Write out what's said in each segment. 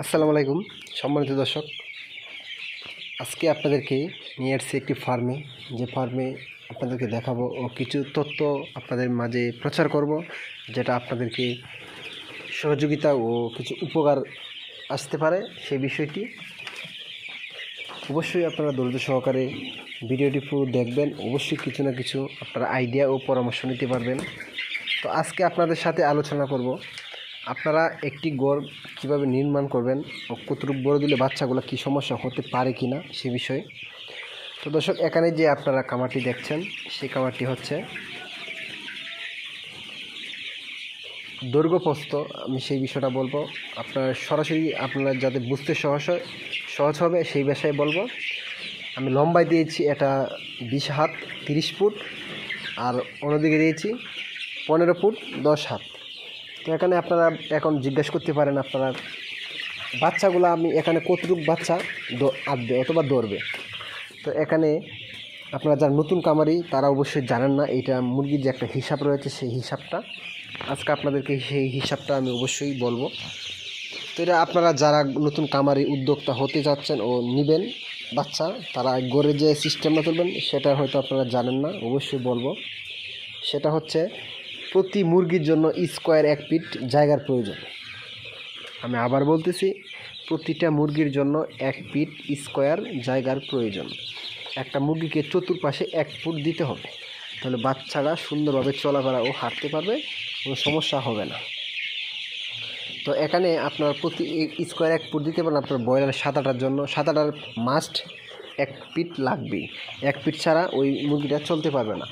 আসসালামু আলাইকুম, সম্মানিত দর্শক। আজকে আপনাদেরকে নিয়ে আসছি একটি ফার্মে। যে ফার্মে আপনাদেরকে দেখাবো ও কিছু তথ্য আপনাদের মাঝে প্রচার করব, যেটা আপনাদেরকে সহযোগিতা ও কিছু উপকার আসতে পারে সেই বিষয়টি। অবশ্যই আপনারা ধৈর্য সহকারে ভিডিওটি পুরো দেখবেন। অবশ্যই কিছু না কিছু আপনারা আইডিয়া ও পরামর্শ নিতে পারবেন। তো আজকে আপনাদের সাথে আলোচনা করব। আপনারা একটি গড় কীভাবে নির্মাণ করবেন ও কতটুকু বড় দিলে বাচ্চাগুলো কী সমস্যা হতে পারে কি না সে বিষয়ে। তো দর্শক, এখানে যে আপনারা কামারটি দেখছেন, সেই কামারটি হচ্ছে দৈর্ঘ্যপ্রস্ত আমি সেই বিষয়টা বলব। আপনার সরাসরি আপনারা যাতে বুঝতে সহজ হয়- সহজ হবে, সেই বিষয়ে বলব। আমি লম্বায় দিয়েছি, এটা বিশ হাত, তিরিশ ফুট, আর অন্যদিকে দিয়েছি পনেরো ফুট, দশ হাত। তো এখানে আপনারা এখন জিজ্ঞেস করতে পারেন আপনারা, বাচ্চাগুলো আমি এখানে কতটুকু বাচ্চা আঁটবে অথবা দৌড়বে তো এখানে আপনারা যারা নতুন কামারি, তারা অবশ্যই জানেন না এটা মুরগির যে একটা হিসাব রয়েছে, সেই হিসাবটা। আজকে আপনাদেরকে সেই হিসাবটা আমি অবশ্যই বলব। তো এটা আপনারা যারা নতুন কামারি উদ্যোক্তা হতে যাচ্ছেন ও নেবেন বাচ্চা, তারা গড়ে যে সিস্টেমটা তুলবেন, সেটা হয়তো আপনারা জানেন না, অবশ্যই বলব। সেটা হচ্ছে প্রতি মুরগির জন্য স্কোয়ার এক ফিট জায়গার প্রয়োজন। আমি আবার বলতেছি, প্রতিটা মুরগির জন্য এক ফিট স্কোয়ার জায়গার প্রয়োজন। একটা মুরগিকে চতুর্পাশে এক ফুট দিতে হবে। তাহলে বাচ্চারা সুন্দরভাবে চলাফেরা ও হাঁটতে পারবে, কোনো সমস্যা হবে না। তো এখানে আপনার প্রতি স্কোয়ার এক ফুট দিতে পারেন আপনার ব্রয়লার সাদাটার জন্য, সাদাটার মাস্ট এক ফিট লাগবেই এক ফিট ছাড়া ওই মুরগিটা চলতে পারবে না।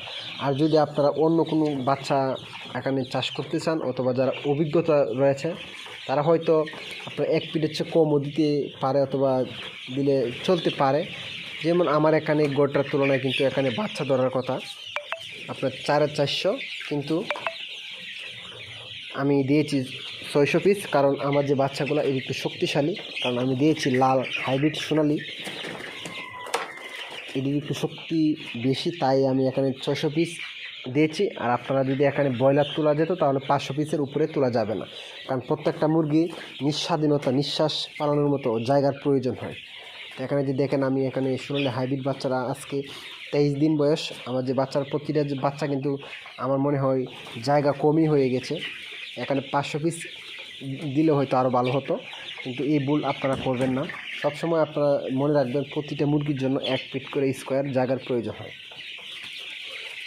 আর যদি আপনারা অন্য কোনো বাচ্চা এখানে চাষ করতে চান অথবা যারা অভিজ্ঞতা রয়েছে, তারা হয়তো আপনার এক ফিটের চেয়ে কমও দিতে পারে অথবা দিলে চলতে পারে। যেমন আমার এখানে গোটার তুলনায় কিন্তু এখানে বাচ্চা ধরার কথা আপনার চার চারশো, কিন্তু আমি দিয়েছি ছয়শো পিস, কারণ আমার যে বাচ্চাগুলো এর একটু শক্তিশালী, কারণ আমি দিয়েছি লাল হাইব্রিড সোনালি। এটির একটু শক্তি বেশি, তাই আমি এখানে ছয়শো পিস দিয়েছি। আর আপনারা যদি এখানে ব্রয়লার তোলা যেত, তাহলে পাঁচশো পিসের উপরে তোলা যাবে না। কারণ প্রত্যেকটা মুরগি নিঃস্বাধীনতা, নিঃশ্বাস পালানোর মতো জায়গার প্রয়োজন হয়। এখানে যে দেখেন, আমি এখানে সোনালি হাইব্রিড বাচ্চারা আজকে তেইশ দিন বয়স। আমার যে বাচ্চার প্রতিটা যে বাচ্চা কিন্তু আমার মনে হয় জায়গা কমই হয়ে গেছে। এখানে পাঁচশো পিস দিলে হয়তো আরও ভালো হতো। কিন্তু এই ভুল আপনারা করবেন না। সবসময় আপনারা মনে রাখবেন, প্রতিটা মুরগির জন্য এক ফিট করে স্কোয়ার জায়গার প্রয়োজন হয়।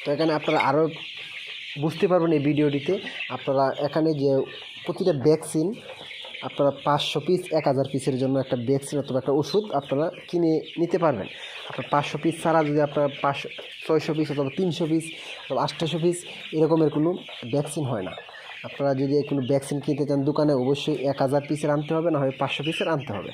তো এখানে আপনারা আরও বুঝতে পারবেন এই ভিডিওটিতে, আপনারা এখানে যে প্রতিটা ভ্যাকসিন, আপনারা পাঁচশো পিস এক হাজার পিসের জন্য একটা ভ্যাকসিন অথবা একটা ওষুধ আপনারা কিনে নিতে পারবেন। আপনার পাঁচশো পিস ছাড়া যদি আপনার পাঁচশো, ছয়শো পিস অথবা তিনশো পিস অথবা আটশোশো পিস এরকমের কোনো ভ্যাকসিন হয় না। আপনারা যদি কোনো ভ্যাকসিন কিনতে চান দোকানে, অবশ্যই এক হাজার পিসের আনতে হবে, না হয় পাঁচশো পিসের আনতে হবে।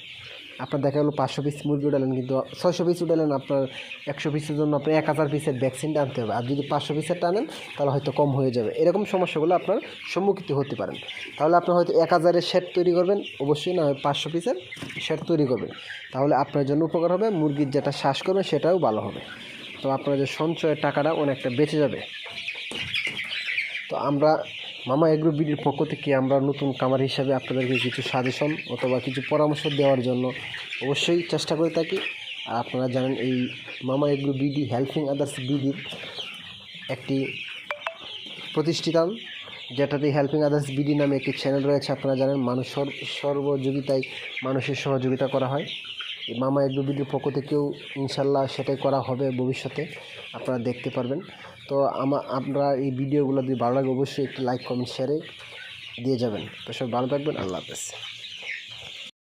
আপনার দেখা গেলো পাঁচশো পিস মুরগি উঠালেন, কিন্তু ছয়শো পিস উঠালেন, আপনার একশো পিসের জন্য আপনার এক হাজার পিসের ভ্যাকসিনটা আনতে হবে। আর যদি পাঁচশো পিসের টানেন, তাহলে হয়তো কম হয়ে যাবে। এরকম সমস্যাগুলো আপনার সম্মুখীন হতে পারেন। তাহলে আপনার হয়তো এক হাজারের শেড তৈরি করবেন, অবশ্যই না হয় পাঁচশো পিসের শেড তৈরি করবেন। তাহলে আপনার জন্য উপকার হবে, মুরগির যেটা শ্বাস করবে, সেটাও ভালো হবে। তো আপনার যে সঞ্চয়ের টাকাটা অনেকটা বেঁচে যাবে। তো আমরা মামা, এগ্রো বিডির পক্ষ থেকে আমরা নতুন কামার হিসাবে আপনাদেরকে কিছু সাজেশন অথবা কিছু পরামর্শ দেওয়ার জন্য অবশ্যই চেষ্টা করে থাকি। আর আপনারা জানেন, এই Mama agro BD helping others বিডির একটি প্রতিষ্ঠিতান যেটাতে হেল্পিং আদার্স বিডি নামে একটি চ্যানেল রয়েছে। আপনারা জানেন মানুষ সর্বযোগিতায়, মানুষের সহযোগিতা করা হয়। মামা এগ্রো বিডির পক্ষ থেকেও ইনশাল্লাহ সেটাই করা হবে ভবিষ্যতে। আপনারা দেখতে পারবেন। তো আমা, আপনারা এই ভিডিওগুলো যদি ভালো লাগে, অবশ্যই একটি লাইক কমেন্ট শেয়ারে দিয়ে যাবেন। তো সব ভালো থাকবেন। আল্লাহ হাফেজ।